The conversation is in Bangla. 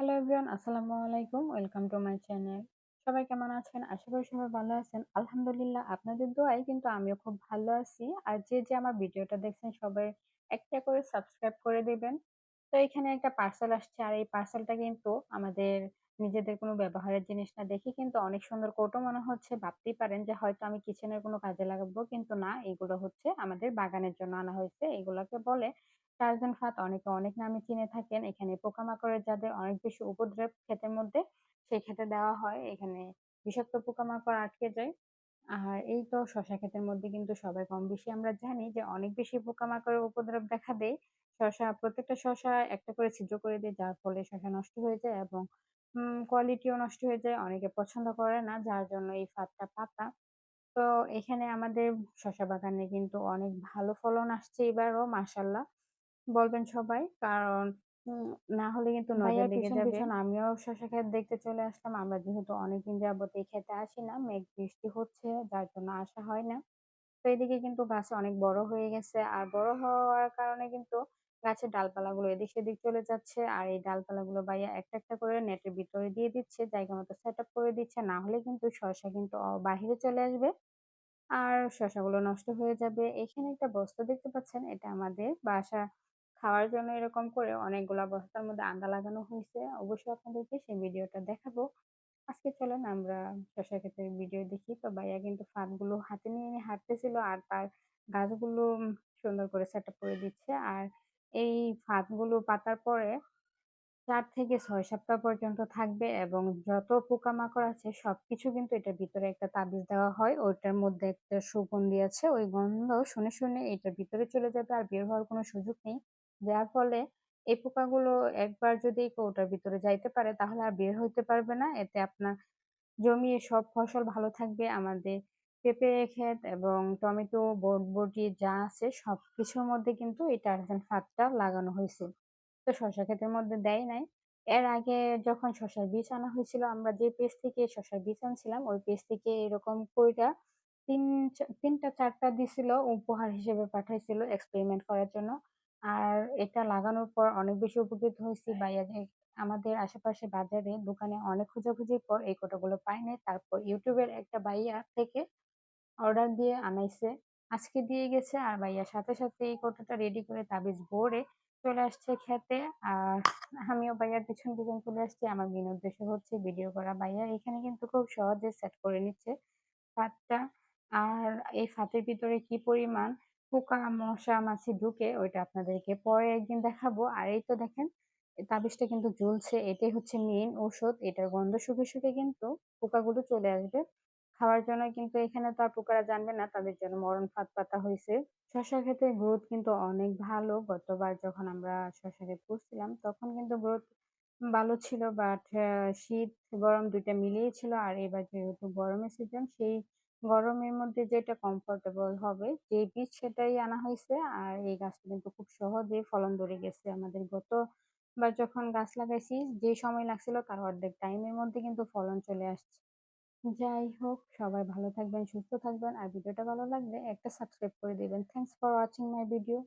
হ্যালো এভরিওয়ান আসসালামু আলাইকুম ওয়েলকাম টু মাই চ্যানেল সবাই কেমন আছেন? আশা করি সবাই ভালো আছেন। আলহামদুলিল্লাহ, আপনাদের দোয়ায় কিন্তু আমিও খুব ভালো আছি। আর যে যে আমার ভিডিওটা দেখছেন, সবাই একটা করে সাবস্ক্রাইব করে দিবেন। তো এখানে একটা পার্সেল আসছে। আর এই পার্সেলটা কিন্তু আমাদের নিজেদের কোনো ব্যবহারের জিনিস না দেখে কিন্তু অনেক সুন্দর কৌটো মনে হচ্ছে। ভাবতেই পারেন যে হয়তো আমি কিচেনের কোনো কাজে লাগাবো, কিন্তু না, এগুলো হচ্ছে আমাদের বাগানের জন্য আনা হয়েছে। এগুলোকে বলে টার্জান ফাত অনেকে অনেক নামে চিনে থাকেন। এখানে পোকামাকড়ের যাদের অনেক বেশি উপদ্রব ক্ষেতের মধ্যে, সেই ক্ষেতে দেওয়া হয়। এখানে বিষাক্ত পোকামাকড় আটকে যায়। আর এই তো শশা ক্ষেতের মধ্যে কিন্তু সবাই কম বেশি আমরা জানি যে অনেক বেশি পোকামাকড়ের উপদ্রব দেখা দেয়। শশা, প্রত্যেকটা শশা একটা করে ছিদ্র করে দেয়, যার ফলে শশা নষ্ট হয়ে যায় এবং কোয়ালিটিও নষ্ট হয়ে যায়। অনেকে পছন্দ করে না, যার জন্য এই ফাঁদটা পাতা। তো এখানে আমাদের শশা বাগানে কিন্তু অনেক ভালো ফলন আসছে এবারও মাসাল্লাহ বলবেন সবাই। কারণ না হলে কিন্তু নজর লেগে যাবে। আমিও শশা ক্ষেত দেখতে চলে আসলাম। আমরা যেহেতু অনেকদিন যাবত এই খেতে আসি না মেঘ বৃষ্টি হচ্ছে যার জন্য আসা হয় না। তো এদিকে কিন্তু গাছ অনেক বড় হয়ে গেছে। আর বড় হওয়ার কারণে কিন্তু গাছের ডালপালাগুলো এদিক সেদিক চলে যাচ্ছে। আর এই ডালপালাগুলো বাইয়া একটা একটা করে নেটের ভিতরে দিয়ে দিচ্ছে জায়গা মতো সেট আপ করে দিচ্ছে। না হলে কিন্তু শসা কিন্তু বাহিরে চলে আসবে। আর শসাগুলো নষ্ট হয়ে যাবে। এখানে একটা বস্তা দেখতে পাচ্ছেন। এটা আমাদের বাসা খাওয়ার জন্য এরকম করে অনেকগুলা বস্তার মধ্যে আন্দা লাগানো হয়েছে। অবশ্যই আপনাদেরকে সেই ভিডিওটা দেখাবো। আজকে চলেন আমরা শশা ক্ষেতের ভিডিও দেখি। তো ভাইয়া কিন্তু ফাঁদগুলো হাতে নিয়ে নিয়ে হাঁটতেছিল আর তার গাছগুলো সুন্দর করে সেট করে দিচ্ছে। আর এই ফাঁদগুলো পাতার পরে চার থেকে ছয় সপ্তাহ পর্যন্ত থাকবে এবং যত পোকামাকড় আছে সব কিছু কিন্তু এটার ভিতরে একটা তাবিজ দেওয়া হয়। ওইটার মধ্যে একটা সুগন্ধি আছে। ওই গন্ধ শুনে শুনে এটার ভিতরে চলে যাবে আর বের হওয়ার কোনো সুযোগ নেই। যার ফলে এই পোকাগুলো একবার যদি কৌটার ভিতরে যাইতে পারে, তাহলে আর বের হইতে পারবে না। এতে আপনার জমি সব ফসল ভালো থাকবে। আমাদের পেঁপে ক্ষেত এবং টমেটো বরবটি যা আছে সব কিছুর মধ্যে কিন্তু এই টার্জান ফাঁদটা লাগানো হয়েছে। তো শশা ক্ষেতের মধ্যে দেয় নাই। এর আগে যখন শশার বীজ আনা হয়েছিল, আমরা যে পেজ থেকে শশার বীজ আনছিলাম, ওই পেজ থেকে এরকম কইটা তিন, তিনটা, চারটা দিছিল, উপহার হিসেবে পাঠাইছিল এক্সপেরিমেন্ট করার জন্য। আর এটা লাগানোর পর অনেক বেশি উপকৃত হয়েছি। বাইরে আমাদের আশেপাশে বাজারে দোকানে অনেক খোঁজাখুঁজির পর এই কোটাগুলো পাই নাই। তারপর ইউটিউবের একটা বাইয়া থেকে অর্ডার দিয়ে আনাইছে। আজকে দিয়ে গেছে আর ভাইয়ার সাথে সাথে এই কোটাটা রেডি করে তাবিজ বোর্ডে চলে আসছে খেতে। আর আমিও ভাইয়ার পিছন পিছন চলে আসছি। আমার মেন উদ্দেশ্য হচ্ছে ভিডিও করা। ভাইয়া এখানে কিন্তু খুব সহজে সেট করে নিচ্ছে ফাতটা। আর এই ফাতের ভিতরে কি পরিমাণ পোকা মশা মাছি ঢুকে ওইটা আপনাদেরকে পরে একদিন দেখাবো। আর এই তো দেখেন তাবিজটা কিন্তু ঝুলছে এটাই হচ্ছে মেন ঔষধ, এটার গন্ধ শুকে শুকে কিন্তু পোকাগুলো চলে আসবে। খাওয়ার জন্য কিন্তু এখানে তো আর পোকারা জানবে না, তাদের জন্য মরণ ফাঁদ পাতা হয়েছে। শশা ক্ষেতের গ্রোথ কিন্তু অনেক ভালো, গতবার যখন আমরা শশা ক্ষেত করছিলাম, তখন কিন্তু গ্রোথ ভালো ছিল বাট শীত গরম দুইটা মিলিয়ে ছিল, আর এবার যেহেতু গরমের সিজন সেই গরমের মধ্যে যেটা কমফোর্টেবল হবে, যে বীজ সেটাই আনা হয়েছে। আর এই গাছটা কিন্তু খুব সহজেই ফলন ধরে গেছে আমাদের। গত বার যখন গাছ লাগাইছি, যে সময় লাগছিল তার অর্ধেক টাইমের মধ্যে কিন্তু ফলন চলে আসছে। যাই হোক, সবাই ভালো থাকবেন, সুস্থ থাকবেন। আর ভিডিওটা ভালো লাগলে একটা সাবস্ক্রাইব করে দিবেন। Thanks for watching my video